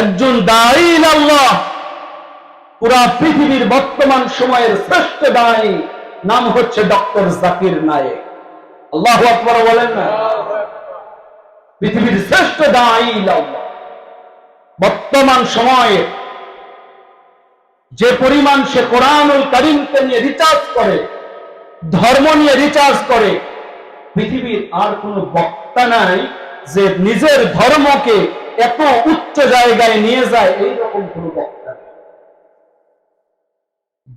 একজন দায়ী আল্লাহ। পুরা পৃথিবীর বর্তমান সময়ের শ্রেষ্ঠ দায়ী নাম হচ্ছে ডক্টর জাকির নায়েক। আল্লাহ আকবর বলেন না? পৃথিবীর শ্রেষ্ঠ দায়ী আল্লাহ। বর্তমান সময়ে যে পরিমাণ সে কোরআনুল করিমকে নিয়ে রিচার্জ করে, ধর্ম নিয়ে রিচার্জ করে, পৃথিবীর আর কোনো বক্তা নাই যে নিজের ধর্মকে এত উচ্চ জায়গায় নিয়ে যায়, এইরকম কোনো বক্তা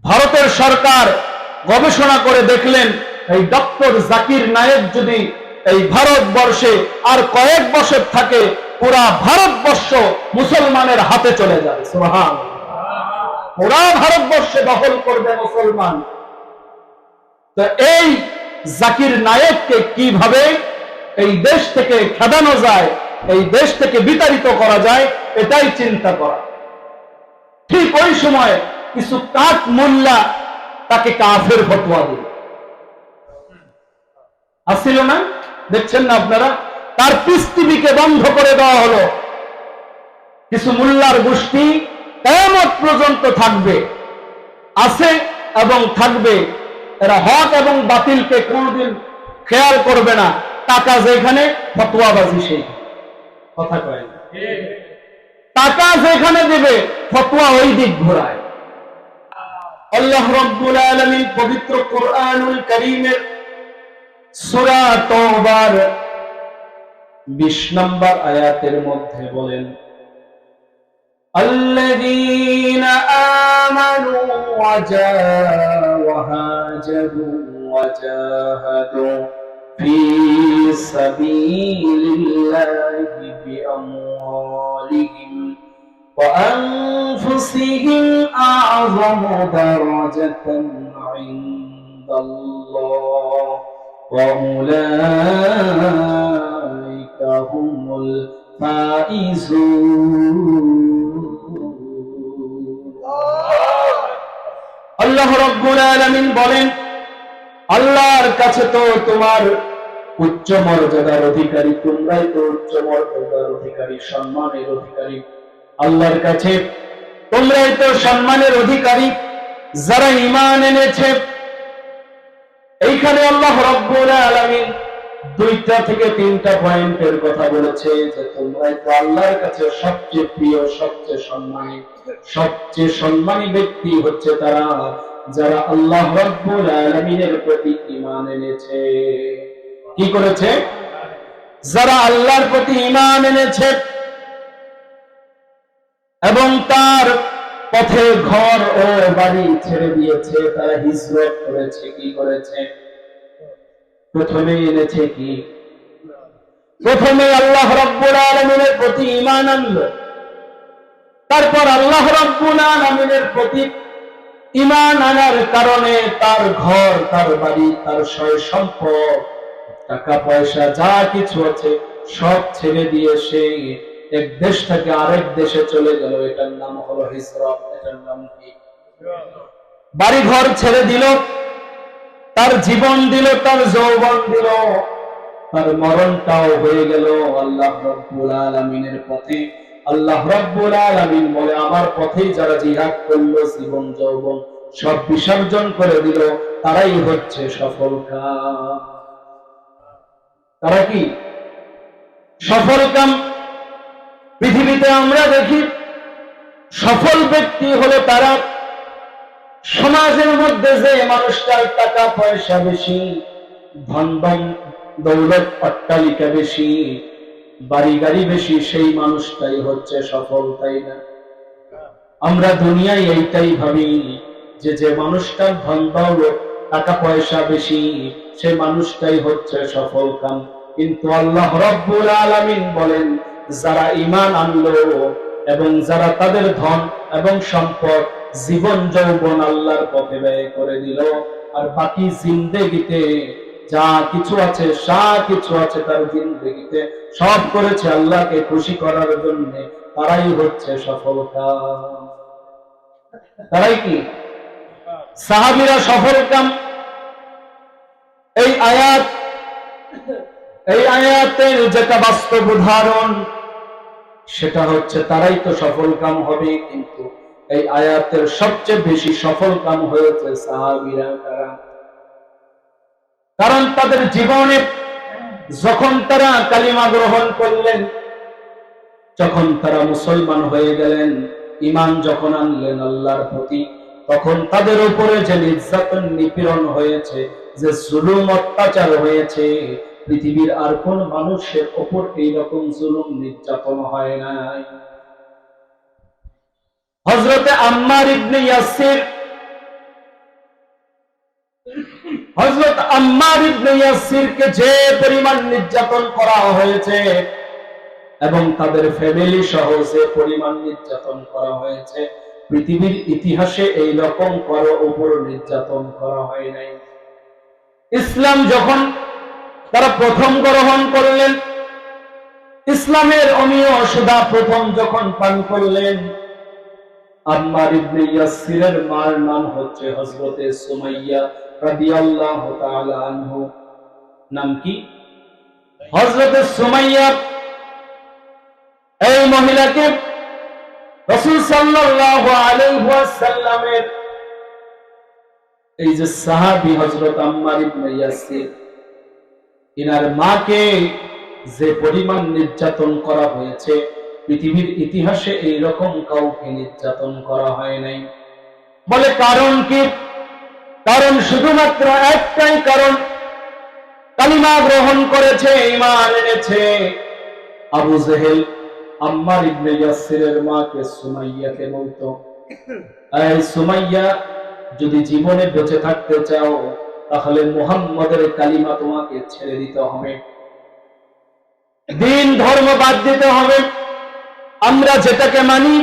ভারতের সরকার গবেষণা করে দেখলেন, এই ডক্টর জাকির নায়েক যদি এই ভারতবর্ষে আর কয়েক বছর থাকে, পুরা ভারতবর্ষ মুসলমানের হাতে চলে যাবে। সুবহান পুরা ভারতবর্ষে দখল করবে মুসলমান। তো এই জাকির নায়েককে কীভাবে এই দেশ থেকে খেদানো যায় এই দেশ থেকে বিতাড়িত করা যায়, এটাই চিন্তা করা। ঠিক ওই সময় কিছু কাঠ মোল্লা তাকে কাফের ফতোয়া দিল। আসছিল না? দেখছেন না আপনারা? তার পৃথিবীকে বন্ধ করে দেওয়া হলো। কিছু মোল্লার গোষ্ঠী কেমত পর্যন্ত থাকবে, আছে এবং থাকবে। এরা হক এবং বাতিলকে কোনদিন খেয়াল করবে না। টাকা যেখানে, ফতোয়াবাজি সেই। কথা কয় না টাকা যেখানে দেবে ফতোয়া ওই দিক ঘোরায় আল্লাহ রব্বুল আলামিন পবিত্র কোরআনুল কারীমের সূরা তওবার 20 নম্বর আয়াতের মধ্যে বলেন الذين آمنوا وجا- وهاجروا وجاهدوا في سبيل الله بأموالهم وأنفسهم أعظم درجة عند الله وأولئك هم الفائزون. الله رب العالمين بولين আল্লাহর কাছে তো তোমার উচ্চ মর্যাদার অধিকারী, তোমরাই তো উচ্চ মর্যাদার অধিকারী, সম্মানের অধিকারী। আল্লাহর কাছে তোমরাই তো সম্মানের অধিকারী, যারা ঈমান এনেছে। এইখানে আল্লাহ রব্বুল আলামিন দুইটা থেকে তিনটা পয়েন্টের কথা বলেছে যে তোমরাই তো আল্লাহর কাছে সবচেয়ে প্রিয়, সবচেয়ে সম্মানী। সবচেয়ে সম্মানী ব্যক্তি হচ্ছে তারা যারা আল্লাহ রব্বুল আলামিনের প্রতি ঈমান এনেছে। কি করেছে? যারা আল্লাহর প্রতি ঈমান এনেছে এবং তার পথে ঘর ও বাড়ি ছেড়ে দিয়েছে, তারা হিজরত করেছে, কি করেছে? প্রথমে এনেছে কি? প্রথমে আল্লাহ রব্বুল আলমিনের প্রতি ইমান আনলো। তারপর আল্লাহ রব্বুল আলামিনের প্রতি ঈমান আনার কারণে তার ঘর, তার বাড়ি, তার সয় সম্পদ, টাকা, পয়সা, যা কিছু আছে সব ছেড়ে দিয়ে সে এক দেশ থেকে আরেক দেশে চলে গেল। এটার নাম হলো হিজরত। এটার নাম কি? বাড়ি ঘর ছেড়ে দিল, তার জীবন দিল, তার যৌবন দিল, তার মরণটাও হয়ে গেল। আল্লাহ রব্বুল আলামিনের পথে আল্লাহ রব্বুল আলামিন বলে, আমার পথেই যারা জিহাদ করল, জীবন, যৌবন সব বিসর্জন করে দিল, তারাই হচ্ছে সফল তারা কি? সফল কাম? পৃথিবীতে আমরা দেখি, সফল ব্যক্তি হলো তারা। সমাজের মধ্যে যে মানুষটার টাকা পয়সা বেশি ধন, দৌলত, অট্টালিকা বেশি বাড়ি গাড়ি বেশি, সেই মানুষটাই হচ্ছে সফল, তাই না? আমরা দুনিয়ায় এইটাই ভাবি যে যে মানুষটার ধন দৌলত টাকা পয়সা বেশি, সে মানুষটাই হচ্ছে সফল কাম। কিন্তু আল্লাহ রব্বুল আলামিন বলেন, যারা ঈমান আনলো এবং যারা তাদের ধন এবং সম্পদ, জীবন, যৌবন আল্লাহর পথে ব্যয় করে দিল, আর বাকি জিন্দেগিতে যা কিছু আছে, যা কিছু আছে তার জিন্দেগিতে সব করেছে আল্লাহকে খুশি করার জন্য। তারাই হচ্ছে সফলতা। তারাই কি? সাহাবিরা সফল কাম। এই আয়াত, এই আয়াতের যেটা বাস্তব উদাহরণ, সেটা হচ্ছে তারাই তো সফল কাম হবে কিন্তু এই আয়াতের সবচেয়ে বেশি সফল কাম হয়েছে সাহাবিরা তারা কারণ তাদের জীবনে যখন তারা কালিমা গ্রহণ করলেন, যখন তারা মুসলমান হয়ে গেলেন ইমান যখন আনলেন আল্লাহর প্রতি, তখন তাদের উপরে যে নির্যাতন নিপীড়ন হয়েছে, যে জুলুম অত্যাচার হয়েছে, পৃথিবীর আর কোন মানুষের ওপর এইরকম জুলুম নির্যাতন হয় নাই। হজরতে আম্মার ইবনে ইয়াসির হজরত আম্মার ইবনে ইয়াসিরকে যে পরিমাণ নির্যাতন করা হয়েছে এবং তাদের ফ্যামিলি সহ যে পরিমাণ নির্যাতন করা হয়েছে, পৃথিবীর ইতিহাসে এই রকম কারও উপর নির্যাতন করা হয় নাই। ইসলাম যখন তারা প্রথম গ্রহণ করলেন, ইসলামের অমীয় সুধা প্রথম যখন পান করলেন, আম্মার ইবনে ইয়াসিরের মার নাম হচ্ছে হযরতে সুমাইয়া। নাম কি? এই মহিলাকে এই যে সাহাবী আম্মার ইনার মাকে যে পরিমাণ নির্যাতন করা হয়েছে, পৃথিবীর ইতিহাসে এই রকম কাউকে নির্যাতন করা হয় নাই। বলে কারণ কি? কারণ শুধুমাত্র একটাই কারণ, কালিমা গ্রহণ করেছে ইমান এনেছে। আবু জেহেল আম্মার ইবনে ইয়াসিরের মাকে সুমাইয়াকে বলতো, এই সুমাইয়া, যদি জীবনে বেঁচে থাকতে চাও, তাহলে মুহাম্মদের কালিমা তোমাকে ছেড়ে দিতে হবে। দিন ধর্ম বাদ দিতে হবে। আমরা যেটাকে মানি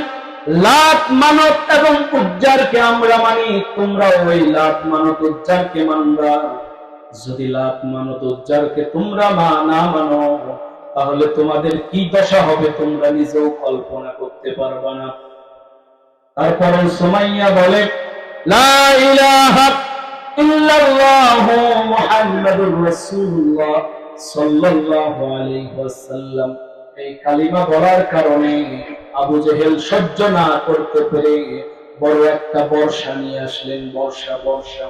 লাত মানত এবং উজ্জারকে আমরা মানি তোমরা ওই লাত মানত উজ্জারকে মানবা। যদি লাত মানত উজ্জারকে তোমরা মা, না মানো, তাহলে তোমাদের কি দশা হবে তোমরা নিজেও কল্পনা করতে পারবা না। তারপরে সুমাইয়া বলে, লা ইলাহা ইল্লাল্লাহু মুহাম্মাদুর রাসূলুল্লাহ সাল্লাল্লাহু আলাইহি ওয়াসাল্লাম। এই কালিমা বলার কারণে আবু জেহেল সহ্য না করতে পেরে বড় একটা বর্ষা নিয়ে আসলেন, বর্ষা বর্ষা।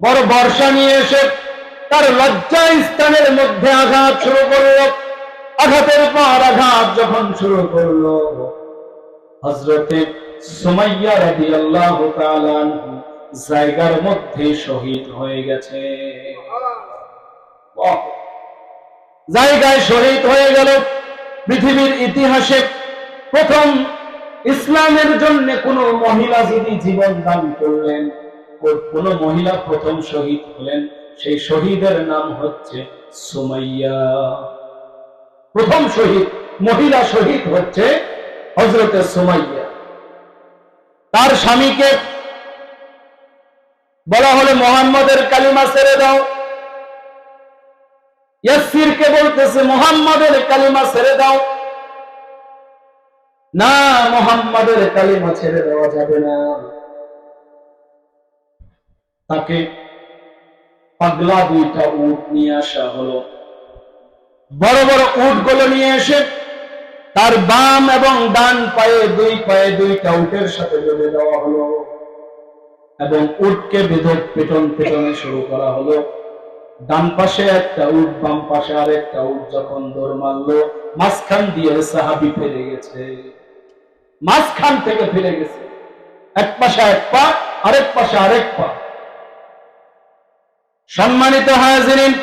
বড় বর্ষা নিয়ে এসে তার লজ্জা স্থানের মধ্যে আঘাত শুরু করল। আঘাতের পর আঘাত যখন শুরু করল হজরতে সুমাইয়া তাআলা আনহু জায়গার মধ্যে শহীদ হয়ে গেছে! জায়গায় শহীদ হয়ে গেল পৃথিবীর ইতিহাসে প্রথম ইসলামের জন্য কোন মহিলা যদি জীবন দান করলেন, কোন মহিলা প্রথম শহীদ হলেন, সেই শহীদের নাম হচ্ছে সুমাইয়া। প্রথম শহীদ, মহিলা শহীদ হচ্ছে হজরতে সুমাইয়া। তার স্বামীকে বলা হলে, মোহাম্মদের কালিমা ছেড়ে দাও। ইয়াসিরকে বলতেছে, মোহাম্মদের কালিমা ছেড়ে দাও। না, মোহাম্মদের কালিমা ছেড়ে দেওয়া যাবে না। তাকে পাগলা দুইটা উট নিয়ে আসা হলো। বড় বড় উট নিয়ে এসে তার বাম এবং ডান পায়ে, দুই পায়ে দুইটা উটের সাথে বেঁধে দেওয়া হলো এবং উটকে বেঁধে পেটন পেটনে শুরু করা হলো। ডান পাশে একটা উট, বাম পাশে আরেকটা উট যখন দৌড় মারলো, মাঝখান দিয়ে সাহাবি ফিরে গেছে। মাঝখান থেকে ফিরে গেছে। এক পাশে এক পা, আরেক পাশে আরেক পা। সম্মানিত হাজিরিন,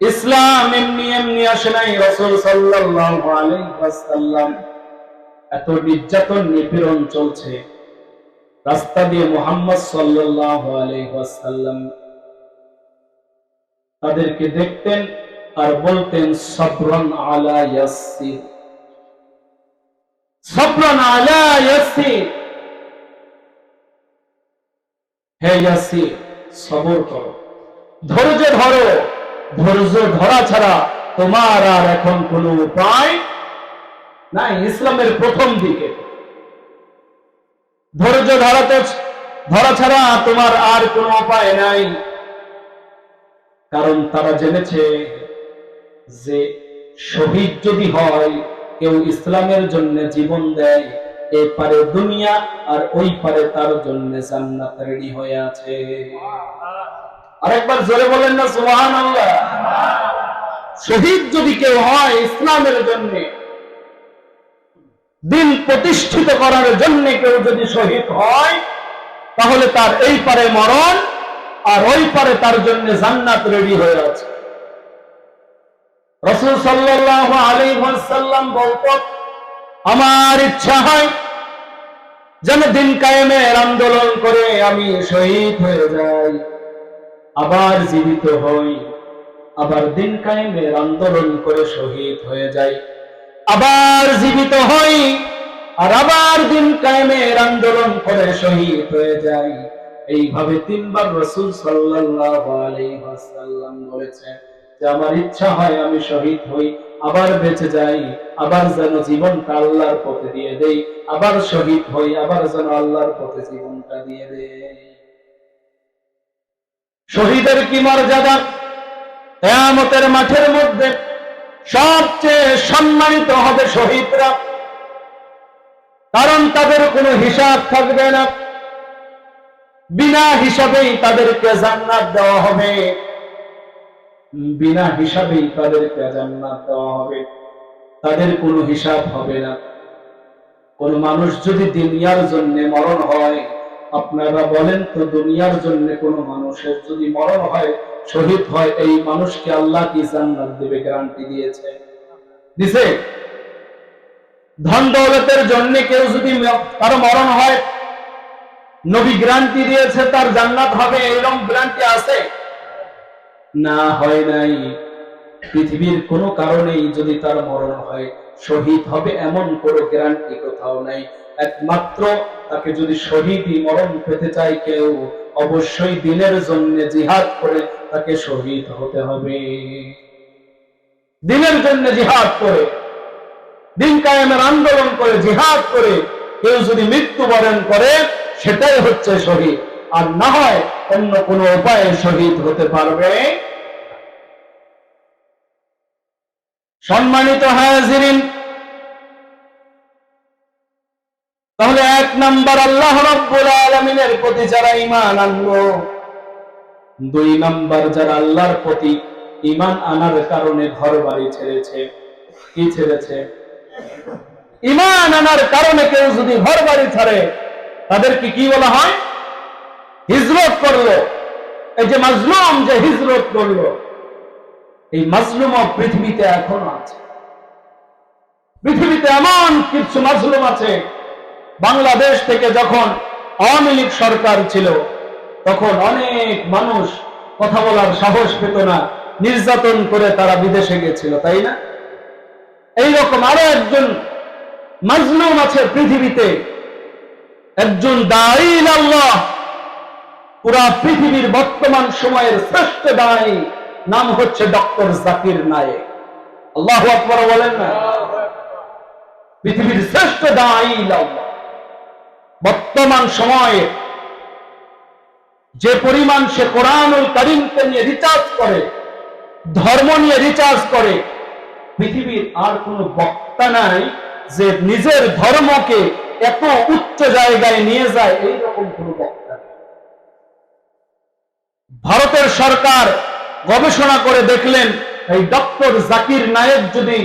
ইসলাম এমনি এমনি আসে নাই রসুল ওয়াসাল্লাম। এত নির্যাতন, নিপীড়ন চলছে। রাস্তা দিয়ে মোহাম্মদ সাল্লাল্লাহু আলাইহি তাদেরকে দেখতেন আর বলতেন, সবরন আলা ইয়াসির আলা ইয়াসির হে ইয়াসির করো। ধৈর্য ধরো। ধৈর্য ধরা ছাড়া তোমার আর এখন কোনো উপায় নাই, ইসলামের প্রথম দিকে। ধৈর্য ধরাতে, ধরা ছাড়া তোমার আর কোনো উপায় নাই। কারণ তারা জেনেছে যে শহীদ যদি হয়, কেউ ইসলামের জন্য জীবন দেয় এই পারে দুনিয়া আর ওই পারে তার জন্য জান্নাত রেডি হয়ে আছে। আরেকবার জোরে বলেন না, সুবহানাল্লাহ। শহীদ যদি কেউ হয় ইসলামের জন্য, দিন প্রতিষ্ঠিত করার জন্য কেউ যদি শহীদ হয়, তাহলে তার এই পারে মরণ আর ওই পারে তার জন্য জান্নাত রেডি হয়ে আছে। রসুল সাল্লাহ আলী সাল্লাম বলত, আমার ইচ্ছা হয় যেন দিন কায়েমের আন্দোলন করে আমি শহীদ হয়ে যাই, আবার জীবিত হই, আবার দিন কায়েমের আন্দোলন করে শহীদ হয়ে যাই, আবার জীবিত হই, আর আবার দিন কায়েমের আন্দোলন করে শহীদ হয়ে যাই। এইভাবে তিনবার রসুল সাল্লাল্লাহু আলাইহি ওয়াসাল্লাম যে, আমার ইচ্ছা হয় আমি শহীদ হই, আবার বেঁচে যাই, আবার যেন জীবনটা আল্লাহর পথে দিয়ে দেই, আবার শহীদ হই, আবার যেন আল্লাহর পথে জীবনটা দিয়ে দেই। শহীদের কি মর্যাদা? কেয়ামতের মাঠের মধ্যে সবচেয়ে সম্মানিত হবে শহীদরা। কারণ তাদের কোনো হিসাব থাকবে না। বিনা হিসাবেই তাদেরকে জান্নাত দেওয়া হবে। বিনা হিসাবেই তাদেরকে জান্নাত দেওয়া হবে। তাদের কোনো হিসাব হবে না। কোন মানুষ যদি দুনিয়ার জন্য মরণ হয়, আপনারা বলেন তো দুনিয়ার জন্য কোন মানুষের যদি মরণ হয়, শহীদ হয়, এই মানুষকে আল্লাহ কি জান্নাত দেবে, গ্যারান্টি দিয়েছে? দিছে? ধন দৌলতের জন্য কেউ যদি তার মরণ হয় নবী গ্যারান্টি দিয়েছে, তার জান্নাত হবে এরকম গ্যারান্টি আছে? না, হয় নাই। পৃথিবীর কোনো কারণেই যদি তার মরণ হয়, শহীদ হবে এমন কোনো গ্যারান্টি কোথাও নাই। একমাত্র তাকে যদি শহীদই মরণ পেতে চায় কেউ, অবশ্যই দিনের জন্য জিহাদ করে তাকে শহীদ হতে হবে। দিনের জন্য জিহাদ করে, দিন কায়েমের আন্দোলন করে, জিহাদ করে, কেউ যদি মৃত্যুবরণ করে সেটাই হচ্ছে শহীদ। আর না হয় অন্য কোন উপায়ে শহীদ হতে পারবে। সম্মানিত হাজিরিন, তাহলে এক নাম্বার আল্লাহ রাব্বুল আলামিনের প্রতি যারা ঈমান আনলো, দুই নাম্বার যারা আল্লাহর প্রতি ঈমান আনার কারণে ঘর বাড়ি ছেড়েছে, কি ছেড়েছে? ঈমান আনার কারণে কেউ যদি ঘর বাড়ি ছাড়ে তাদেরকে কি বলা হয়? হিজরত করল। এই যে মাজলুম যে হিজরত করল, এই মাজলুম পৃথিবীতে এখনও আছে। পৃথিবীতে এমন কিছু মাজলুম আছে। বাংলাদেশ থেকে যখন আওয়ামী লীগ সরকার ছিল, তখন অনেক মানুষ কথা বলার সাহস পেত না। নির্যাতন করে তারা বিদেশে গেছিল, তাই না? এইরকম আরও একজন মাজলুম আছে পৃথিবীতে। একজন দায়ী আল্লাহ। পুরা পৃথিবীর বর্তমান সময়ের শ্রেষ্ঠ দায়ী নাম হচ্ছে ডক্টর জাকির নায়েক। আল্লাহ আকবর বলেন না? পৃথিবীর শ্রেষ্ঠ দায়ী আল্লাহ। বর্তমান সময়ে যে পরিমাণ সে কোরআনুল করিমকে নিয়ে রিচার্জ করে, ধর্ম নিয়ে রিচার্জ করে, পৃথিবীর আর কোন বক্তা নাই যে নিজের ধর্মকে এত উচ্চ জায়গায় নিয়ে যায় এইরকম কোন বক্তা ভারতের সরকার গবেষণা করে দেখলেন, এই ডক্টর জাকির নায়েক যদি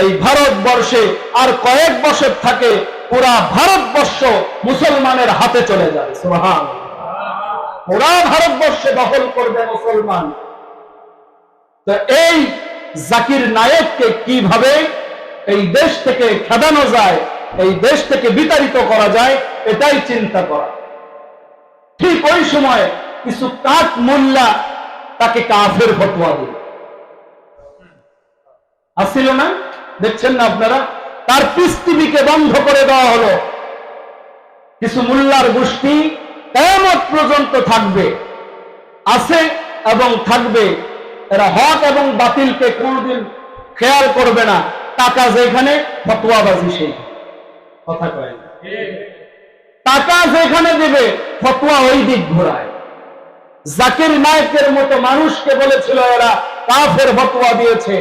এই ভারতবর্ষে আর কয়েক বছর থাকে, পুরা ভারতবর্ষ মুসলমানের হাতে চলে যাবে। সুবহান পুরা ভারতবর্ষে দখল করবে মুসলমান। তো এই জাকির নায়েককে কীভাবে এই দেশ থেকে খেদানো যায় এই দেশ থেকে বিতাড়িত করা যায়, এটাই চিন্তা করা। ঠিক ওই সময় কিছু কাঠ মোল্লা তাকে কাফের ফতোয়া দিল। আসছিল না? দেখছেন না আপনারা? তার পৃথিবীকে বন্ধ করে দেওয়া হলো। কিছু মোল্লার গোষ্ঠী কেমন পর্যন্ত থাকবে, আছে এবং থাকবে। এরা হক এবং বাতিলকে কোনদিন খেয়াল করবে না। টাকা যেখানে, ফতোয়াবাজি সেই কথা কয় টাকা যেখানে দেবে ফতোয়া ওই দিক ঘোরায়। জাকির নায়কের মতো মানুষকে বলেছিল এরা কাফের ফতোয়া দিয়েছে।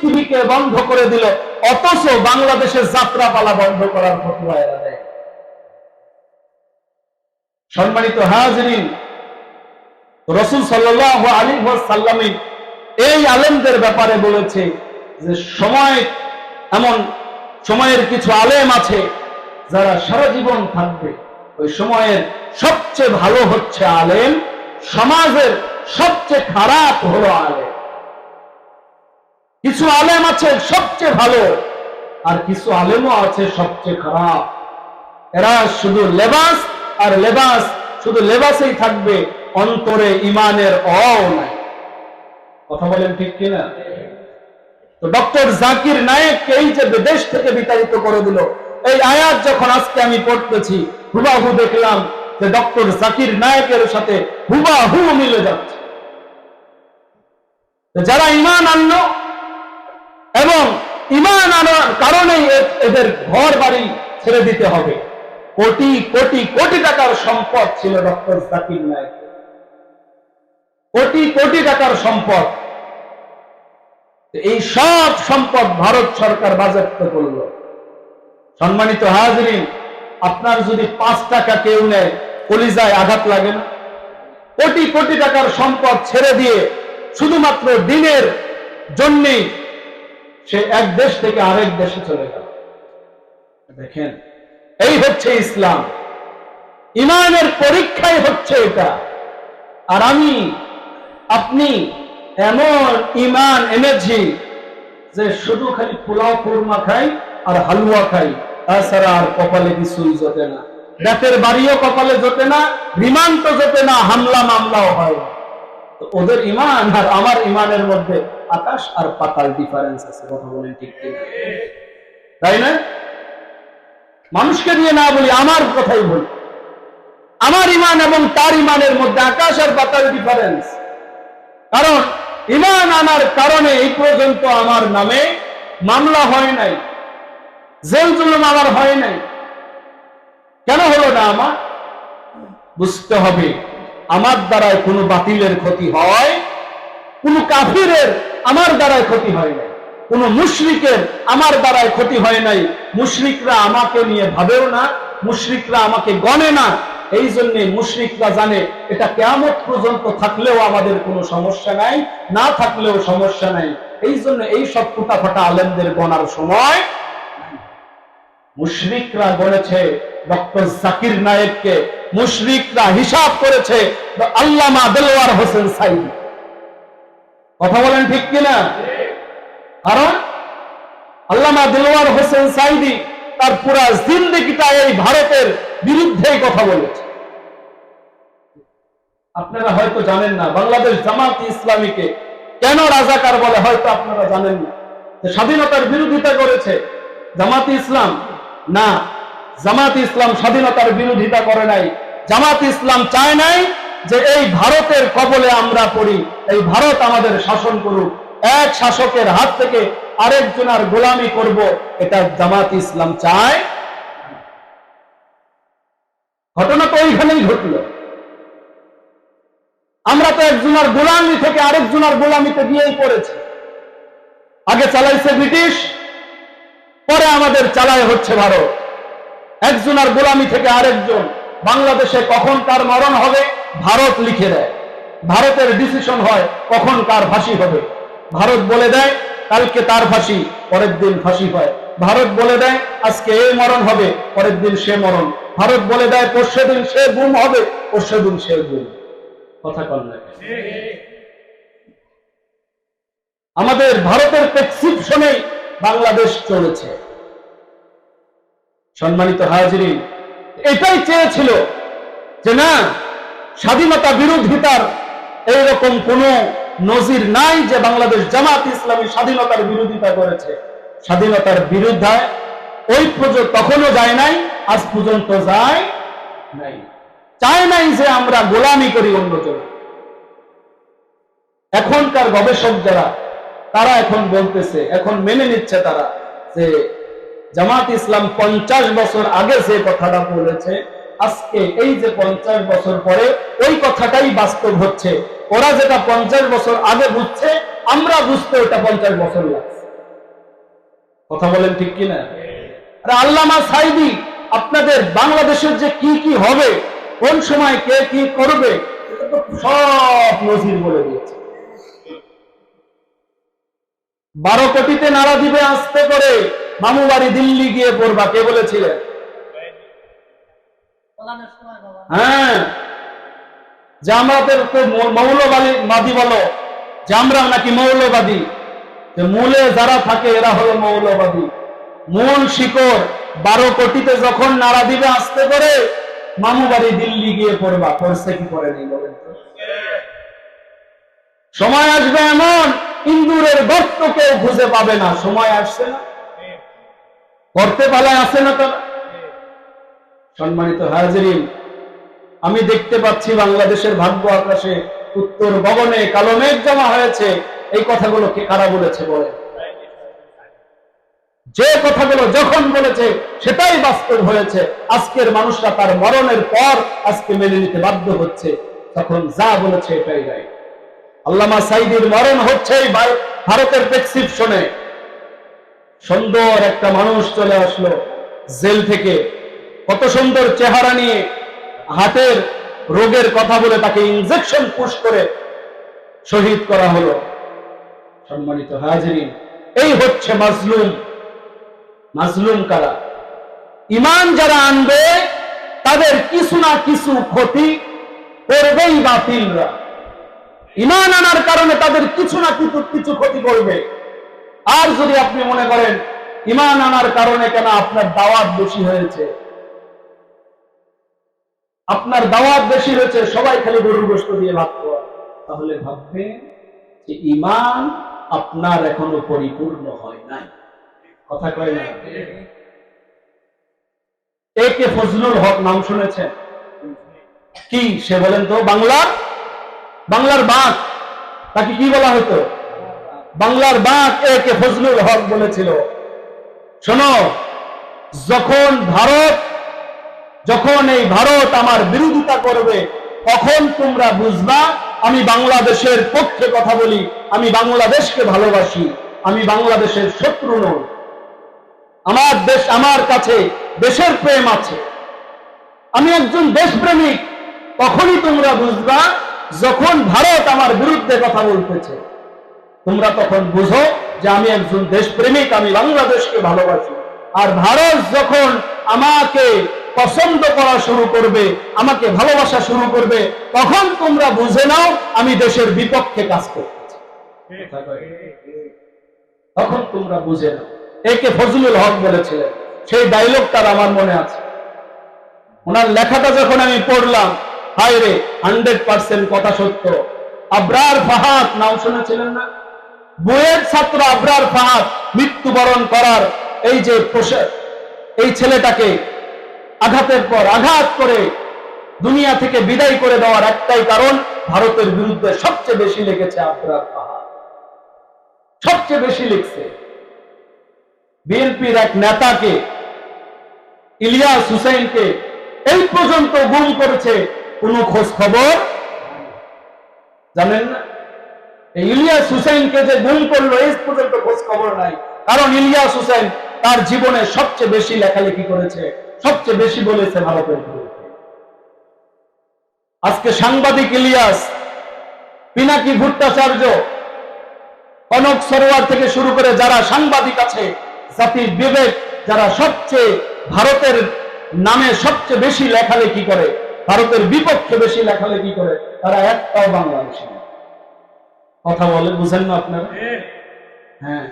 টিভিকে বন্ধ করে দিল। অথচ বাংলাদেশের যাত্রাপালা বন্ধ করার ফতুয়া এরা দেয়। সম্মানিত হাজরিন রসুল সাল্লাহ আলী সাল্লামী এই আলেমদের ব্যাপারে বলেছে যে সময় এমন সময়ের কিছু আলেম আছে যারা সারা জীবন থাকবে। ওই সময়ের সবচেয়ে ভালো হচ্ছে আলেম, সমাজের সবচেয়ে খারাপ হলো আলেম। কিছু আলেম আছে সবচেয়ে ভালো, আর কিছু আলেমও আছে সবচেয়ে খারাপ। এরা শুধু লেবাস, আর লেবাস শুধু লেবাসেই থাকবে, অন্তরে ইমানের অও নাই। কথা বলেন ঠিক কিনা? ডক্টর জাকির নায়েককে এই যে বিদেশ থেকে বিতাড়িত করে দিল, এই আয়াত যখন আজকে আমি পড়তেছি, হুবাহু দেখলাম যে ডক্টর জাকির নায়কের সাথে হুবাহু মিলে যাচ্ছে। যারা ইমান আনলো এবং ইমান আনার কারণেই এদের ঘর বাড়ি ছেড়ে দিতে হবে, কোটি কোটি কোটি টাকার সম্পদ ছিল ডক্টর জাকির নায়ক কোটি কোটি টাকার সম্পদ এই সব সম্পদ ভারত সরকার বাজেয়াপ্ত করল। সম্মানিত হাজরিন, আপনার যদি পাঁচ টাকা কেউ নেয়, কলিজায় আঘাত লাগে না। কোটি কোটি টাকার সম্পদ ছেড়ে দিয়ে শুধুমাত্র দিনের জন্যেই সে এক দেশ থেকে আরেক দেশে চলে গেল। দেখেন, এই হচ্ছে ইসলাম। ইমানের পরীক্ষাই হচ্ছে এটা। আর আমি, আপনি এমন ইমান এনেছি যে শুধু খালি পোলাও কুরমা খাই আর হালুয়া খাই, তাছাড়া আর কপালে কিছুই জোটে না। রাতের বাড়িও কপালে জোটে না বিমান তো জোটে না, হামলা মামলাও হয় ওদের ইমান আর আমার ইমানের মধ্যে আকাশ আর পাতাল ডিফারেন্স আছে, কথা বলেন ঠিক তাই না? মানুষকে দিয়ে না বলি, আমার কথাই বলি। আমার ইমান এবং তার ইমানের মধ্যে আকাশ আর পাতাল ডিফারেন্স কারণ ইমান আনার কারণে এই পর্যন্ত আমার নামে মামলা হয় নাই, জেল জুলুম আমার হয় নাই। কেন হলো না আমার? বুঝতে হবে, আমার দ্বারায় কোনো বাতিলের ক্ষতি হয়, কোন কাফিরের আমার দ্বারায় ক্ষতি হয় নাই, কোন মুশরিকের আমার দ্বারায় ক্ষতি হয় নাই। মুশরিকরা আমাকে নিয়ে ভাবেও না, মুশরিকরা আমাকে গণে না। এই জন্য মুশরিকরা জানে, এটা কেমন পর্যন্ত থাকলেও আমাদের কোনো সমস্যা নাই, না থাকলেও সমস্যা নাই। এই জন্য এই সব ফুটাফাটা আলেমদের গণার সময় মুশরিকরা বলেছে, ডক্টর জাকির নায়েককে মুশরিকরা হিসাব করেছে আল্লামা দেলোয়ার হোসেন সাইদ। কথা বলেন ঠিক কিনা? কারণ আল্লামা দিলওয়ার হোসেন সাইদি তার পুরা জিন্দগিটা এই ভারতের বিরুদ্ধেই কথা বলেছে। আপনারা হয়তো জানেন না, বাংলাদেশ জামাত ইসলামীকে কেন রাজাকার বলে হয়তো আপনারা জানেন না? স্বাধীনতার বিরোধিতা করেছে জামাত ইসলাম। না জামাত ইসলাম স্বাধীনতার বিরোধিতা করে নাই। জামাত ইসলাম চায় নাই যে এই ভারতের কবলে আমরা পড়ি, এই ভারত আমাদের শাসন করুক। এক শাসকের হাত থেকে আরেকজনের গোলামি করব, এটা জামাত ইসলাম চায় ঘটনা তো ওইখানেই ঘটল। আমরা তো একজনের গোলামি থেকে আরেকজনের গোলামিতে দিয়েই পড়েছি। আগে চালাইছে ব্রিটিশ, পরে আমাদের চালায় হচ্ছে ভারত। একজনের গোলামি থেকে আরেকজন, বাংলাদেশে কখন কার মরণ হবে, ভারত লিখে দেয়। ভারতের ডিসিশন হয় কখন কার ফাঁসি হবে। ভারত বলে দেয়, কালকে তার ফাঁসি, পরের দিন ফাঁসি হয়। ভারত বলে দেয়, আজকে এই মরণ হবে, পরের দিন সে মরণ। ভারত বলে দেয়, পরশু দিন সে গুম হবে, পরশু দিন সে গুম। কথা কল না আমাদের ভারতের প্রেসক্রিপশনেই বাংলাদেশ চলেছে। সম্মানিত হাজিরিন, এটাই চেয়েছিল যে না, স্বাধীনতা বিরোধিতার এইরকম কোন নজির নাই যে বাংলাদেশ জামাত ইসলামী স্বাধীনতার বিরোধিতা করেছে। স্বাধীনতার বিরুদ্ধে ওই পর্যন্ত তখনও যায় নাই, আজ পর্যন্ত যায় নাই। চায় নাই যে আমরা গোলামি করি অন্যজন এখনকার গবেষক যারা, তারা এখন বলতেছে, এখন মেনে নিচ্ছে তারা যে জামাত ইসলাম পঞ্চাশ বছর আগে যে কথাটা বলেছে, আজকে এই যে পঞ্চাশ বছর পরে ওই কথাটাই বাস্তব হচ্ছে। ওরা যেটা পঞ্চাশ বছর আগে বুঝছে, আমরা বুঝতে ওটা পঞ্চাশ বছর লাগছে। কথা বলেন ঠিক কিনা? আল্লামা সাইদি, আপনাদের বাংলাদেশের যে কি কি হবে কোন সময় কে কি করবে, সব নজির বলে দিয়েছে। বারো কোটিতে নাড়া দিবে আসতে করে মামু বাড়ি দিল্লি গিয়ে পড়বা, কে বলেছিলেন? হ্যাঁ জামাতের তো মৌলবাদী মাদি বলো, জামরা নাকি মৌলবাদী? যে মূলে যারা থাকে এরা হলো মৌলবাদী। মূল শিকড়, বারো কোটিতে যখন নাড়া দিবে আসতে করে মামু বাড়ি দিল্লি গিয়ে পড়বা, পড়ছে কি করে নেই বলেন তো? সময় আসবে এমন, ইন্দুরের গর্ত কেউ খুঁজে পাবে না, সময় আসছে না। করতে পালায় আসে না তারা? সম্মানিত হাজিরিন, আমি দেখতে পাচ্ছি বাংলাদেশের ভাগ্য আকাশে উত্তর গগনে কালো মেঘ জমা হয়েছে। এই কথাগুলো কে কারা বলেছে বলে যে কথাগুলো যখন বলেছে, সেটাই বাস্তব হয়েছে। আজকের মানুষরা তার মরণের পর আজকে মেনে নিতে বাধ্য হচ্ছে। তখন যা বলেছে, এটাই রাই আল্লামা সাইদির মরণ হচ্ছে ভারতের প্রেসক্রিপশনে। সুন্দর একটা মানুষ চলে আসলো জেল থেকে। কত সুন্দর চেহারা নিয়ে হাতের রোগের কথা বলে তাকে ইনজেকশন পুশ করে শহীদ করা হলো। সম্মানিত হাজিরিন, এই হচ্ছে মাজলুম। মাজলুম কারা? ইমান যারা আনবে, তাদের কিছু না কিছু ক্ষতি করবেই বাতিলরা। ইমান আনার কারণে তাদের কিছু না কিছু কিছু ক্ষতি করবে। আর যদি আপনি মনে করেন, ইমান আনার কারণে কেন আপনার দাওয়াত বেশি হয়েছে? আপনার দাওয়াত বেশি হয়েছে, সবাই খালি গরুর গোস্ত দিয়ে ভাত খাওয়া। তাহলে ভাববেন যে ইমান আপনার এখনও পরিপূর্ণ হয় নাই। কথা কয় না। এ কে ফজলুল হক নাম শুনেছেন? কি, সে বলেন তো, বাংলার? বাংলার বাঘ। তাকে কি বলা হতো? বাংলার বাঘ এ কে ফজলুল হক বলেছিল। শোনো, যখন ভারত, যখন এই ভারত আমার বিরোধিতা করবে, তখন তোমরা বুঝবা, আমি বাংলাদেশের পক্ষে কথা বলি, আমি বাংলাদেশকে ভালোবাসি, আমি বাংলাদেশের শত্রু নই। আমার দেশ আমার কাছে দেশের প্রেম আছে। আমি একজন দেশপ্রেমিক তখনই তোমরা বুঝবা যখন ভারত আমার বিরুদ্ধে কথা বলতেছে। তোমরা তখন বুঝো যে আমি একজন দেশপ্রেমিক আমি বাংলাদেশকে ভালোবাসি। আর ভারত যখন আমাকে পছন্দ করা শুরু করবে আমাকে ভালোবাসা শুরু করবে তখন তোমরা বুঝে নাও আমি দেশের বিপক্ষে কাজ করতেছি। তখন তোমরা বুঝে নাও। একে ফজলুল হক বলেছিলেন। সেই ডায়লগটার আমার মনে আছে। ওনার লেখাটা যখন আমি পড়লাম, হায় রে হান্ড্রেড পার্সেন্ট কথা সত্য। আবরার ফাহাদ, নাম শুনেছিলেন না? বুয়েট ছাত্র আবরার ফাহাদ মৃত্যুবরণ করার এই যে এই ছেলেটাকে আঘাতের পর আঘাত করে দুনিয়া থেকে বিদায় করে দেওয়ার একটাই কারণ, ভারতের বিরুদ্ধে সবচেয়ে বেশি লিখেছে আবরার ফাহাদ। সবচেয়ে বেশি লিখছে বিএনপির এক নেতাকে, ইলিয়াস হুসেনকে এই পর্যন্ত গুম করেছে কোন খোঁজ খবর? জানেন না? ইলিয়াস হুসেনকে যে গুম করল, এই পর্যন্ত খোঁজ খবর নাই। কারণ ইলিয়াস হুসেন তার জীবনে সবচেয়ে বেশি লেখালেখি করেছে, সবচেয়ে বেশি বলেছে ভারতের আজকে সাংবাদিক ইলিয়াস, পিনাকি ভট্টাচার্য, কনক সরোয়ার থেকে শুরু করে যারা সাংবাদিক আছে জাতির বিবেক যারা সবচেয়ে ভারতের নামে সবচেয়ে বেশি লেখালেখি করে, ভারতের বিপক্ষে বেশি লেখালেখি করে, তারা একটাও বাংলাদেশি কথা বলে, বুঝেন না আপনারা? হ্যাঁ।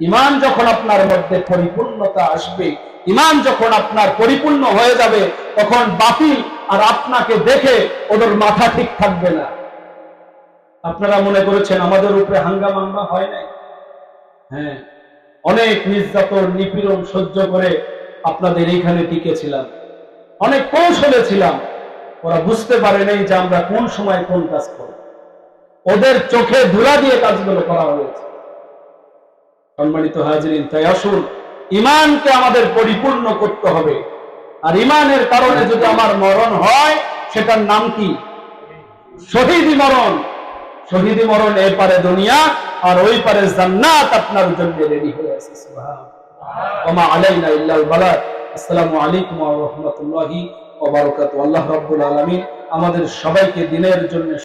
ইমান যখন আপনার মধ্যে পরিপূর্ণতা আসবে, ইমান যখন আপনার পরিপূর্ণ হয়ে যাবে, তখন বাতিল আর আপনাকে দেখে ওদের মাথা ঠিক থাকবে না। আপনারা মনে করেছেন আমাদের উপরে হাঙ্গামাঙ্গা হয় নাই? হ্যাঁ। অনেক নির্যাতন, নিপীড়ন সহ্য করে আপনাদের এইখানে টিকেছিলাম। অনেক কৌশলে ছিলাম। ওরা বুঝতে পারে নাই যে আমরা কোন সময় কোন কাজ করি ওদের চোখে ধুলা দিয়ে কাজগুলো করা হয়েছে। সম্মানিত হাজরিন, তাই আসুন ইমানকে আমাদের পরিপূর্ণ করতে হবে। আর ইমানের কারণে যদি আমার মরণ হয়, সেটার নাম কি? শহীদ মরণ শহীদি মরণ এ পারে দুনিয়া, আর ওই পারে জান্নাত আপনার জন্য রেডি হয়ে আছে ওমা আলাইনা ইল্লাল বালাগ আসসালামু আলাইকুম ওয়া রাহমাতুল্লাহি ওয়া বারাকাতুহু। আল্লাহ রাব্বুল আলামিন আমাদের সবাইকে দিনের জন্য